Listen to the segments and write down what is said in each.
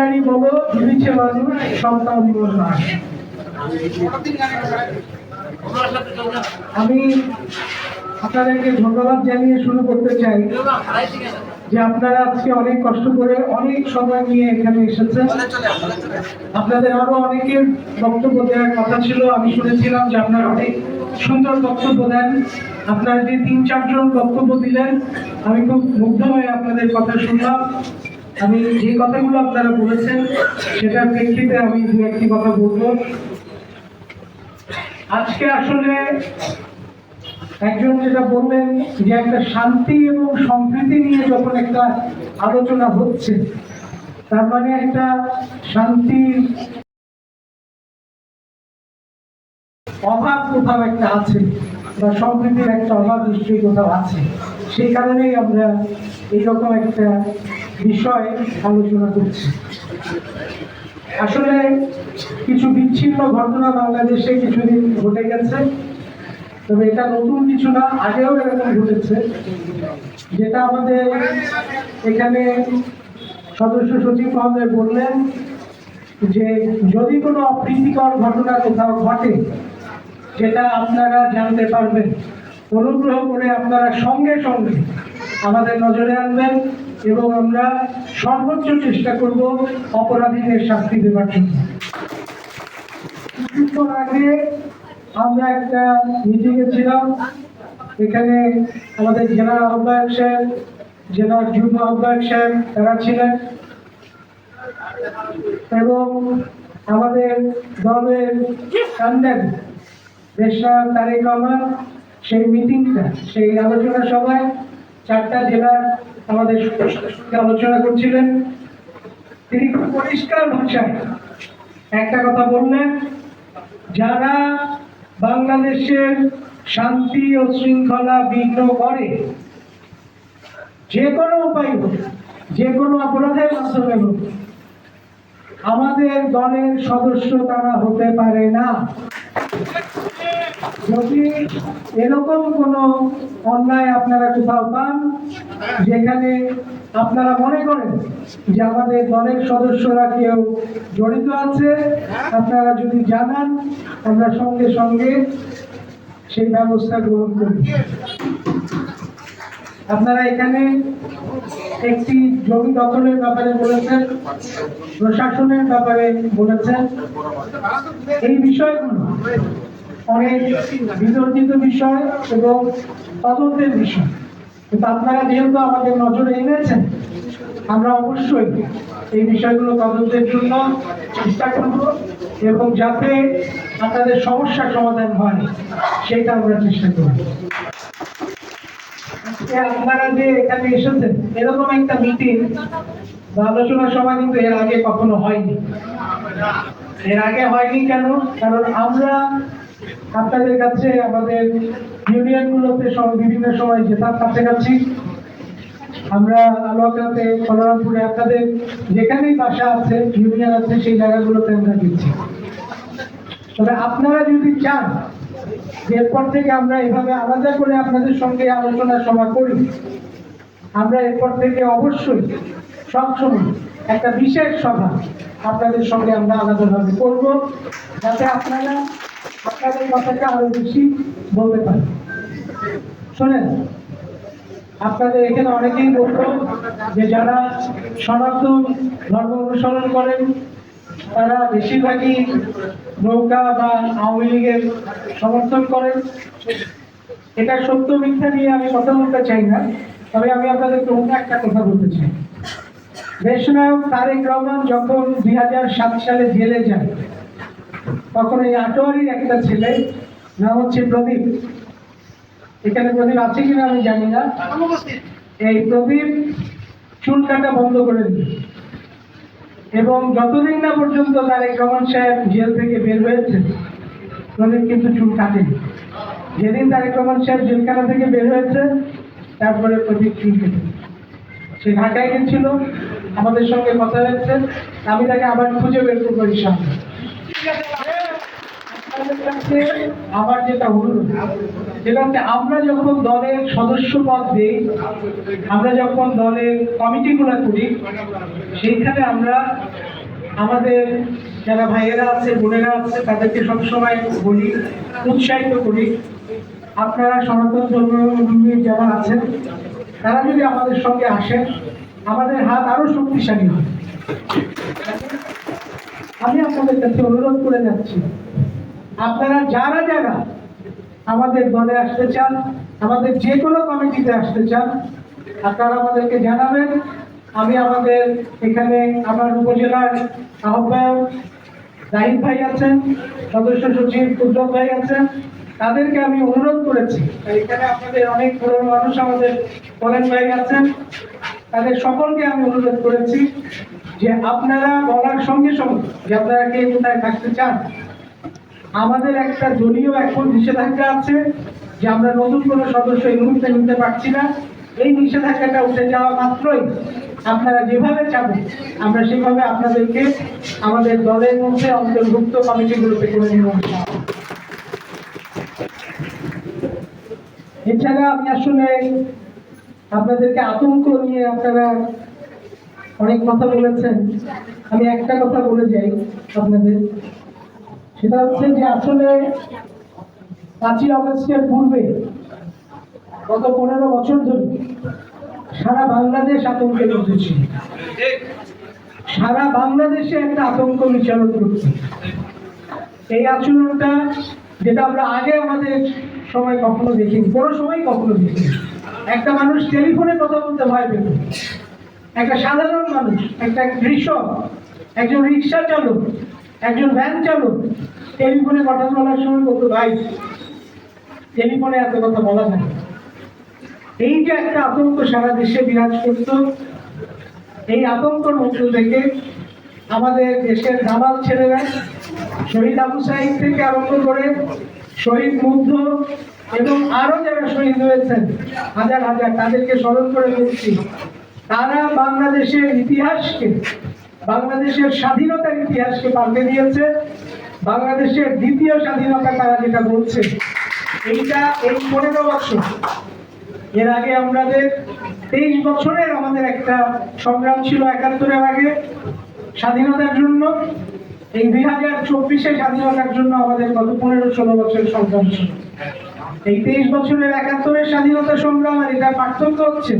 বিরিয়ানি বলো দিদিছে মানুষ সন্তান দিবস না আমি আপনাদেরকে ধন্যবাদ জানিয়ে শুরু করতে চাই যে আপনারা আজকে অনেক কষ্ট করে অনেক সময় নিয়ে এখানে এসেছেন। আপনাদের আরও অনেকের বক্তব্য দেওয়ার কথা ছিল। আমি শুনেছিলাম যে আপনারা অনেক সুন্দর বক্তব্য দেন। আপনারা যে তিন চারজন বক্তব্য দিলেন, আমি খুব মুগ্ধ হয়ে আপনাদের কথা শুনলাম। আমি যে কথাগুলো আপনারা বলেছেন সেটার প্রেক্ষিতে আমি দু একটি কথা বলব। আজকে আসলে একজন যেটা বললেন যে একটা শান্তি এবং সম্প্রীতি নিয়ে যখন একটা আলোচনা হচ্ছে, তার মানে একটা শান্তির অভাব কোথাও একটা আছে, বা সম্প্রীতির একটা অভাব নিশ্চয়ই কোথাও আছে। সেই কারণেই আমরা এইরকম একটা বিষয় আলোচনা করছি। আসলে কিছু বিচ্ছিন্ন ঘটনা বাংলাদেশে কিছুদিন ঘটে গেছে, তবে এটা নতুন কিছু না, আগেও এরকম ঘটেছে, যেটা আমাদের এখানে সদস্য সচিব মহোদয় বললেন যে যদি কোনো অপ্রীতিকর ঘটনা কোথাও ঘটে, সেটা আপনারা জানতে পারবেন। অনুগ্রহ করে আপনারা সঙ্গে সঙ্গে আমাদের নজরে আনবেন এবং আমরা সর্বোচ্চ চেষ্টা করব অপরাধীদের শাস্তি দেওয়ার জন্য। কিছুক্ষণ আগে আমরা একটা মিটিংয়ে ছিলাম। এখানে আমাদের জেলা আহ্বায়ক সাহেব জেলার যুগ্ম আহ্বায়ক সাহেব তারা ছিলেন। এবং আমাদের দলের কান্ডেন দেশরা তারেক রহমান, সেই মিটিংটা সেই আলোচনা সভায় চারটা জেলার আমাদের আলোচনা করছিলেন। তিনি খুব পরিষ্কার ভাষায় একটা কথা বললেন, যারা বাংলাদেশের শান্তি ও শৃঙ্খলা বিঘ্ন করে যে কোনো উপায় হোক যে কোনো অপরাধের মাধ্যমে হোক, আমাদের দলের সদস্য তারা হতে পারে না। যদি এরকম কোনো অন্যায় আপনারা কোথাও পান, যেখানে আপনারা মনে করেন যে আমাদের দলের সদস্যরা কেউ জড়িত আছে, আপনারা যদি জানান, আমরা সঙ্গে সঙ্গে সেই ব্যবস্থা গ্রহণ করি আপনারা এখানে একটি জমি দখলের ব্যাপারে বলেছেন, প্রশাসনের ব্যাপারে বলেছেন। এই বিষয়গুলো অনেক বিতর্কিত বিষয় এবং তদন্তের বিষয়। কিন্তু আপনারা যেহেতু আমাদের নজরে এনেছেন, আমরা অবশ্যই এই বিষয়গুলো তদন্তের জন্য চেষ্টা করব এবং যাতে আপনাদের সমস্যার সমাধান হয়, সেটা আমরা চেষ্টা করব। আপনারা যে এখানে এসেছেন, এরকম একটা মিটিং বা আলোচনা সভা কিন্তু এর আগে কখনো হয়নি। এর আগে হয়নি কেন? কারণ আমরা আপনাদের কাছে আমাদের ইউনিয়নগুলোতে সব বিভিন্ন সময় যেতাম কাছাকাছি আমরা আলোকাতে কলরামপুরে আপনাদের যেখানেই বাসা আছে, ইউনিয়ন আছে, সেই জায়গাগুলোতে আমরা দিচ্ছি তবে আপনারা যদি চান এরপর থেকে আমরা এভাবে আলাদা করে আপনাদের সঙ্গে আলোচনা সভা করি, আমরা এরপর থেকে অবশ্যই সবসময় একটা বিশেষ সভা আপনাদের সঙ্গে আমরা আলাদাভাবে করব, যাতে আপনারা আপনাদের কথাটা আরও বেশি বলতে পারি। শোনেন, আপনাদের এখানে অনেকেই বলতো যে যারা সনাতন ধর্ম অনুসরণ করেন, তারা বেশিরভাগই নৌকা বা আওয়ামী লীগের সমর্থন করেন। এটা সত্য মিথ্যা নিয়ে আমি কথা বলতে চাই না, তবে আমি আপনাদেরকে অন্য একটা কথা বলতে চাই। দেশনায়ক তারেক রহমান যখন দুই হাজার সাত সালে জেলে যান তখন এই আটোয়ারির একটা ছেলে, নাম হচ্ছে প্রদীপ। এখানে প্রদীপ আছে কিনা আমি জানি না। এই প্রদীপ চুল কাটা বন্ধ করে দিল। এবং যতদিন না পর্যন্ত তারেক রহমান সাহেব জেল থেকে বের হয়েছে, প্রদীপ কিন্তু চুল কাটেনি। যেদিন তারেক রহমান সাহেব জেলখানা থেকে বের হয়েছে, তারপরে প্রদীপ চুল কেটে সে ঢাকায় গেছিল, আমাদের সঙ্গে কথা হয়েছে। আমি তাকে আবার খুঁজে বের করব ইনশাআল্লাহ। আপনাদের কাছে আমার যেটা হচ্ছে আমরা যখন দলের সদস্য পদ দিই, আমরা যখন দলের কমিটিগুলো করি, সেইখানে আমরা আমাদের যারা ভাইয়েরা আছে, বোনেরা আছে, তাদেরকে সবসময় বলি, উৎসাহিত করি। আপনারা সনাতন ধর্মাবলম্বী যারা আছেন, তারা যদি আমাদের সঙ্গে আসেন, আমাদের হাত আরও শক্তিশালী হয় আমি আপনাদের কাছে অনুরোধ করে যাচ্ছি। আপনারা যারা যারা আমাদের দলে আসতে চান, আমাদের যে কোনো কমিটিতে আসতে চান, আপনারা আমাদেরকে জানাবেন। আমি আমাদের এখানে আমার উপজেলার আহ্বায়ক জাহিদ ভাই আছেন, সদস্য সচিব কুদ্রত ভাই আছেন। তাদেরকে আমি অনুরোধ করেছি এখানে আপনাদের অনেক পুরনো মানুষ আমাদের কলেন ভাই আছেন, তাদের সকলকে আমি অনুরোধ করেছি যে আপনারা বলার সঙ্গে সঙ্গে, যে আপনারা কে কোথায় থাকতে চান আমাদের একটা দলীয় এখন নিষেধাজ্ঞা আছে যে আমরা নতুন কোনো সদস্য এই মুহূর্তে নিতে পারছি না। এই নিষেধাজ্ঞাটা উঠে যাওয়া মাত্রই আপনারা যেভাবে চাবেন আমরা সেভাবে আপনাদেরকে আমাদের দলের মধ্যে অন্তর্ভুক্ত কমিটিগুলোতে করে নেব এছাড়া আমি আসলে আপনাদেরকে আতঙ্ক নিয়ে আপনারা অনেক কথা বলেছেন। আমি একটা কথা বলে যাই আপনাদের। সেটা হচ্ছে যে আসলে পাঁচই অগস্টের পূর্বে গত পনেরো বছর ধরে সারা বাংলাদেশ আতঙ্কের মধ্যে সারা বাংলাদেশে একটা আতঙ্ক বিচরণ করছে এই আচরণটা যেটা আমরা আগে আমাদের সময় কখনো দেখিনি, কোনো সময় কখনো দেখিনি। একটা মানুষ টেলিফোনে কথা বলতে ভয় পেত। একটা সাধারণ মানুষ, একটা কৃষক, একজন রিক্সা চালক, একজন ভ্যান চালক টেলিফোনে কথা বলার সময় বলতো, ভাই, টেলিফোনে এত কথা বলা যায় এই যে একটা আতঙ্ক সারা দেশে বিরাজ করত, এই আতঙ্কর মধ্য থেকে আমাদের দেশের দামাল ছেলেরা শহীদ আবু সাহিদ থেকে আরম্ভ করে শহীদ মুগ্ধ এবং আরও যারা শহীদ হয়েছেন, হাজার হাজার, তাদেরকে স্মরণ করে বলছি, তারা বাংলাদেশের ইতিহাসকে, বাংলাদেশের স্বাধীনতার ইতিহাসকে পাল্টে দিয়েছে। বাংলাদেশের দ্বিতীয় স্বাধীনতা তারা যেটা বলছে, এইটা এই পনেরো বছর। এর আগে আমাদের তেইশ বছরের আমাদের একটা সংগ্রাম ছিল একাত্তরের আগে স্বাধীনতার জন্য। এই দুই হাজার চব্বিশে স্বাধীনতার জন্য আমাদের গত পনেরো ষোলো বছরের সংগ্রাম ছিল। এই তেইশ বছরের একাত্তরের স্বাধীনতা সংগ্রাম আর এটা পার্থক্য হচ্ছে,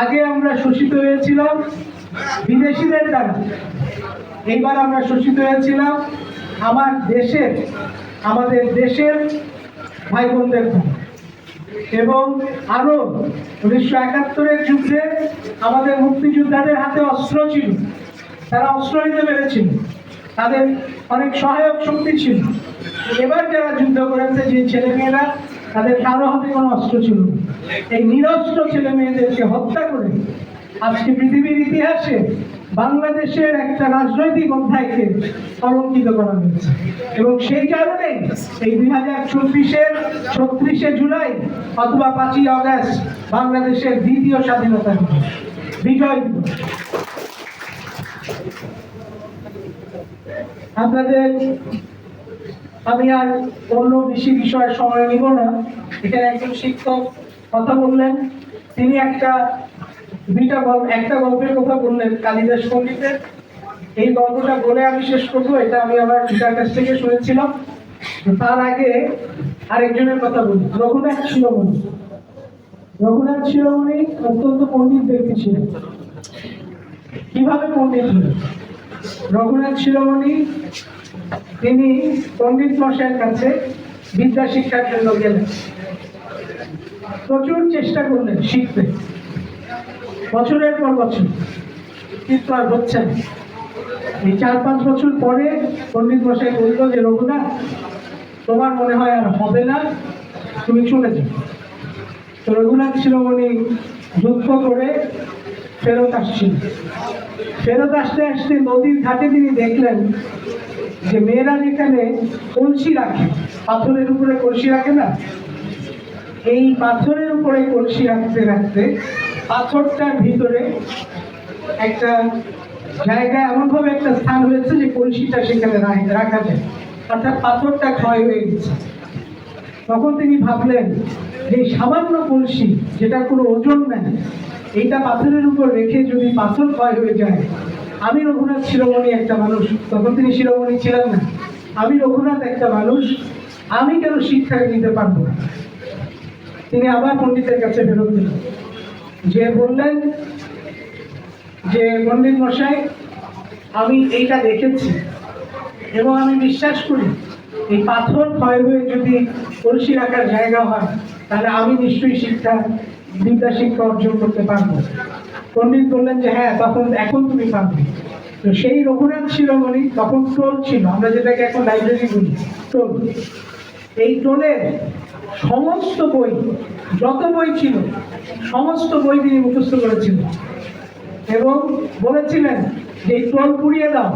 আগে আমরা শোষিত হয়েছিলাম বিদেশিদের দ্বারা। এইবার আমরা শোষিত হয়েছিলাম আমার দেশের, আমাদের দেশের ভাই বোনদের এবং আরও উনিশশো একাত্তরের যুদ্ধে আমাদের মুক্তিযোদ্ধাদের হাতে অস্ত্র ছিল। তারা অস্ত্র নিতে পেরেছিল। তাদের অনেক সহায়ক শক্তি ছিল। এবার যারা যুদ্ধ করেছে, যে ছেলে মেয়েরা তাদের কারও হাতে কোনো অস্ত্র ছিল। এই নিরস্ত্র ছেলে মেয়েদেরকে হত্যা করে আজকে পৃথিবীর ইতিহাসে বাংলাদেশের একটা রাজনৈতিক অধ্যায়কে কলঙ্কিত করা হয়েছে। এবং সেই কারণে এই দুই হাজার চব্বিশের ছত্রিশে জুলাই অথবা পাঁচই আগস্ট বাংলাদেশের দ্বিতীয় স্বাধীনতা বিজয় দিবস। আপনাদের, আমি আর অন্য বেশি বিষয়ে সময় নিব না। এখানে একজন শিক্ষক কথা বললেন। তিনি একটা দুইটা গল্প একটা গল্পের কথা বললেন কালিদাস পণ্ডিতের এই গল্পটা বলে আমি শেষ করব, এটা আমি আমার পিতার কাছ থেকে শুনেছিলাম। তার আগে আরেকজনের কথা বলি। রঘুনাথ শিরোমণি। রঘুনাথ শিরোমণি অত্যন্ত পণ্ডিত ব্যক্তি ছিলেন। কীভাবে পণ্ডিত হলেন? রঘুনাথ শিরোমণি, তিনি পণ্ডিত মশাইয়ের কাছে বিদ্যা শিক্ষার জন্য গেলেন। প্রচুর চেষ্টা করলেন শিখতে। বছরের পর বছর কিন্তু আর হচ্ছে। এই চার পাঁচ বছর পরে পণ্ডিত মশাই বলল যে, রঘুনাথ, তোমার মনে হয় আর হবে না, তুমি চলে যাও। রঘুনাথ শিরোমণি দুঃখ করে ফেরত আসছিল ফেরত আসতে আসতে নদীর ঘাটে তিনি দেখলেন যে মেয়েরা যেখানে কলসি রাখে, পাথরের উপরে কলসি রাখে না, এই পাথরের উপরে কলসি রাখতে রাখতে পাথরটার ভিতরে একটা জায়গায় এমনভাবে একটা স্থান হয়েছে যে কলসিটা সেখানে রাখা যায়। অর্থাৎ পাথরটা ক্ষয় হয়ে গেছে। তখন তিনি ভাবলেন যে সামান্য কলসি যেটা কোনো ওজন নেই, এইটা পাথরের উপর রেখে যদি পাথর ক্ষয় হয়ে যায়, আমি রঘুনাথ শিরোমণি একটা মানুষ। তখন তিনি শিরোমণি ছিলেন না। আমি রঘুনাথ একটা মানুষ, আমি কেন শিক্ষা নিতে পারব না? তিনি আবার পণ্ডিতের কাছে ফেরত দিলেন যে বললেন যে পণ্ডিত মশাই, আমি এইটা দেখেছি এবং আমি বিশ্বাস করি, এই পাথর ক্ষয় হয়ে যদি কলসি রাখার জায়গা হয়, তাহলে আমি নিশ্চয়ই শিক্ষা বিদ্যা শিক্ষা অর্জন করতে পারব। পণ্ডিত বললেন যে হ্যাঁ তখন, এখন তুমি পারবে। তো সেই রঘুনাথ ছিল শিরোমণি তখন টোল ছিল। আমরা যেটাকে এখন লাইব্রেরি বলি, টোল। এই টোলের সমস্ত বই, যত বই ছিল, সমস্ত বই তিনি মুখস্থ করেছিলেন। এবং বলেছিলেন যে টোল পুড়িয়ে দাও,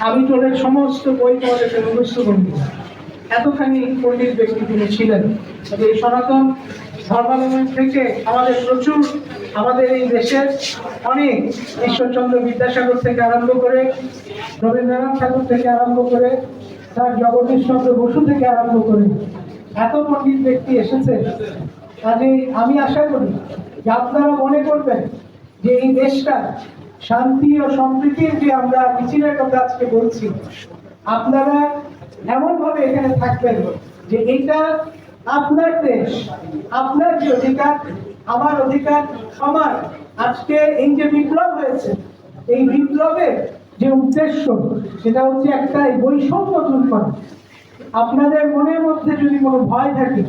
আমি টোলের সমস্ত বই তোমাদেরকে মুখস্থ করে দেবো এতখানি পণ্ডিত ব্যক্তি তিনি ছিলেন। এই সনাতন ধর্মাবলম্বী থেকে আমাদের প্রচুর, আমাদের এই দেশের অনেক ঈশ্বরচন্দ্র বিদ্যাসাগর থেকে আরম্ভ করে, রবীন্দ্রনাথ ঠাকুর থেকে আরম্ভ করে, তার জগদীশ চন্দ্র বসু থেকে আরম্ভ করে এত পণ্ডিত ব্যক্তি এসেছে কাজে আমি আশা করি যে আপনারা মনে করবেন যে এই দেশটা শান্তি ও সম্প্রীতির যে আমরা মিছিলের কথা আজকে বলছি, আপনারা এমন ভাবে এখানে থাকবেন যে এটা আপনার দেশ, আপনার যে অধিকার, আমার অধিকার সবার আজকে এই যে বিপ্লব হয়েছে, এই বিপ্লবের যে উদ্দেশ্য, সেটা হচ্ছে একটা বৈষম্য দূর করা। আপনাদের মনের মধ্যে যদি কোনো ভয় থাকে,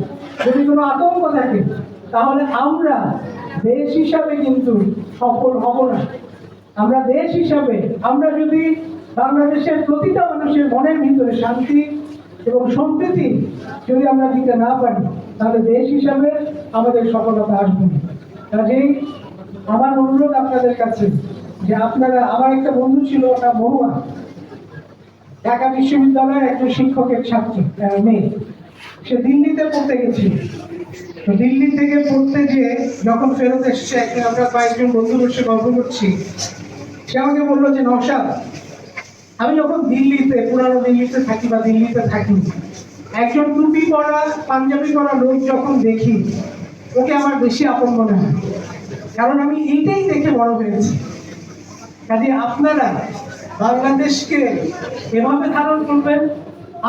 যদি কোনো আতঙ্ক থাকে, তাহলে আমরা দেশ হিসাবে কিন্তু সফল হব না। আমরা দেশ হিসাবে, আমরা যদি বাংলাদেশের প্রতিটা মানুষের মনের ভিতরে শান্তি এবং সম্প্রীতি যদি আমরা দিতে না পারি, তাহলে দেশ হিসাবে আমাদের সফলতা আসবে না। কাজেই আমার অনুরোধ আপনাদের কাছে যে আপনারা, আমার একটা বন্ধু ছিল ওটা মহুয়া। ঢাকা বিশ্ববিদ্যালয়ের একজন শিক্ষকের ছাত্র মেয়ে। সে দিল্লিতে পড়তে গেছিল। তো দিল্লি থেকে পড়তে গিয়ে যখন ফেরত এসছে একদিন আমরা কয়েকজন বন্ধু বসে গল্প করছি। সে আমাকে বলল যে নশাদ আমি যখন দিল্লিতে, পুরানো দিল্লিতে থাকি বা দিল্লিতে থাকি, একজন টুপি পরা, পাঞ্জাবি পরা লোক যখন দেখি, ওকে আমার বেশি আপন মনে হয়। কারণ আমি এইটাই দেখে বড় হয়েছি। কাজে আপনারা বাংলাদেশকে এভাবে ধারণ করবেন,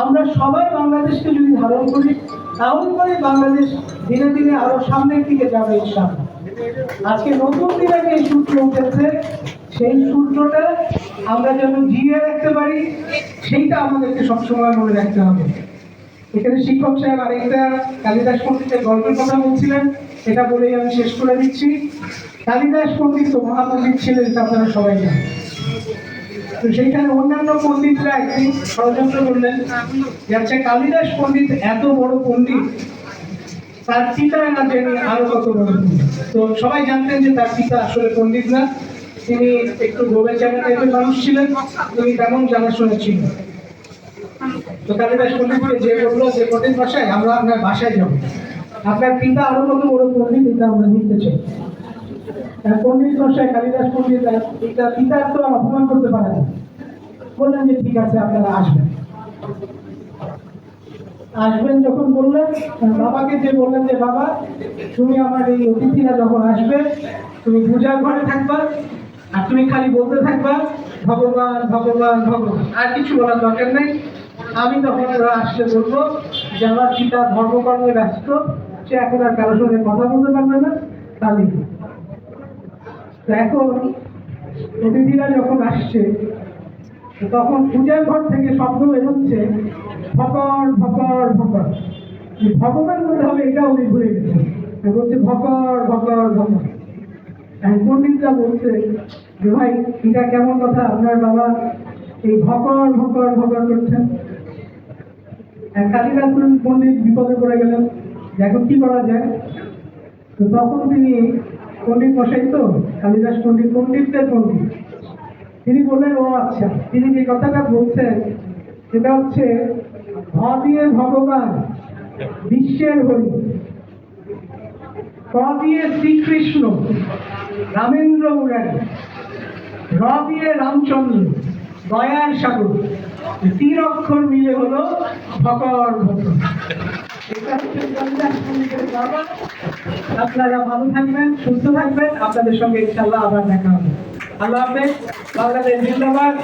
আমরা সবাই বাংলাদেশকে যদি ধারণ করি, তাহলে পরে বাংলাদেশ দিনে দিনে আরও সামনের দিকে যাবে ইনশাআল্লাহ। আজকে নতুন দিনে যে সূর্য উঠেছে, সেই সূর্যটা আমরা যেন জিয়ে রাখতে পারি, সেইটা আমাদেরকে সবসময় মনে রাখতে হবে। এখানে শিক্ষক সাহেব আরেকটা কালিদাস পণ্ডিতের গল্পের কথা বলছিলেন, এটা বলেই আমি শেষ করে দিচ্ছি। কালিদাস পণ্ডিত মহাপণ্ডিত ছিলেন আপনারা সবাই জানেন। তো সেইখানে অন্যান্য পণ্ডিতরা একদিন ষড়যন্ত্র করলেন। যে আচ্ছা কালিদাস পণ্ডিত এত বড় পণ্ডিত, তার পিতা না জেনে আরও কত বড় তো সবাই জানতেন যে তার পিতা আসলে পণ্ডিত না। তিনি একটু গোবেচারা টাইপের মানুষ ছিলেন, তিনি তেমন জানাশোনা ছিল। তো কালিদাস পণ্ডিতকে যে বলল যে, পণ্ডিত বাসায় আমরা আপনার বাসায় যাব। আপনার পিতা আরও কত বড় পণ্ডিত, এটা আমরা দেখতে চাই। পণ্ডিত মশাই, কালিদাস পণ্ডিত এটা পিতার তো আর অপমান করতে পারে না। বললেন যে, ঠিক আছে, আপনারা আসবেন। আসবেন যখন বললেন বাবাকে যে বললেন যে, বাবা, তুমি আমার এই অতিথিরা যখন আসবে, তুমি পূজার ঘরে থাকবা, আর তুমি খালি বলতে থাকবা, ভগবান ভগবান ভগবান। আর কিছু বলার দরকার নেই। আমি তখন ওরা আসলে বলব যে, আমার পিতা ধর্মকর্মে ব্যস্ত, সে এখন আর কারোর সঙ্গে কথা বলতে পারবে না। কালি এখন অতিথিরা যখন আসছে তখন পূজার ঘর থেকে শব্দ বেরোচ্ছে ফকর ফকর যে ভগবান বলতে হবে এটা উনি ভুলে গেছেন। বলছে, ভকর ভকর ভকর। পণ্ডিতরা বলছে যে, ভাই, এটা কেমন কথা? আপনার বাবা এই ভকর ভকর ভকর করছেন। কালিদাস পণ্ডিত বিপদে পড়ে গেলেন। এখন কি করা যায়? তো তখন তিনি পণ্ডিত মশাই তো? কালিদাস পণ্ডিত, পণ্ডিতদের পণ্ডিত। তিনি বললেন, ও আচ্ছা তিনি যে কথাটা বলছেন, সেটা হচ্ছে ভ দিয়ে ভগবান বিশ্বের হরি। ক দিয়ে শ্রীকৃষ্ণ রামেন্দ্র মুরারি। র দিয়ে রামচন্দ্র দয়ার সাগর। তিন অক্ষর মিলে হলো ভকর ভকর আপনারা ভালো থাকবেন, সুস্থ থাকবেন। আপনাদের সঙ্গে ইনশাল্লাহ আবার দেখা হবে। আল্লাহ হাফেজ। বাংলাদেশ জিন্দাবাদ।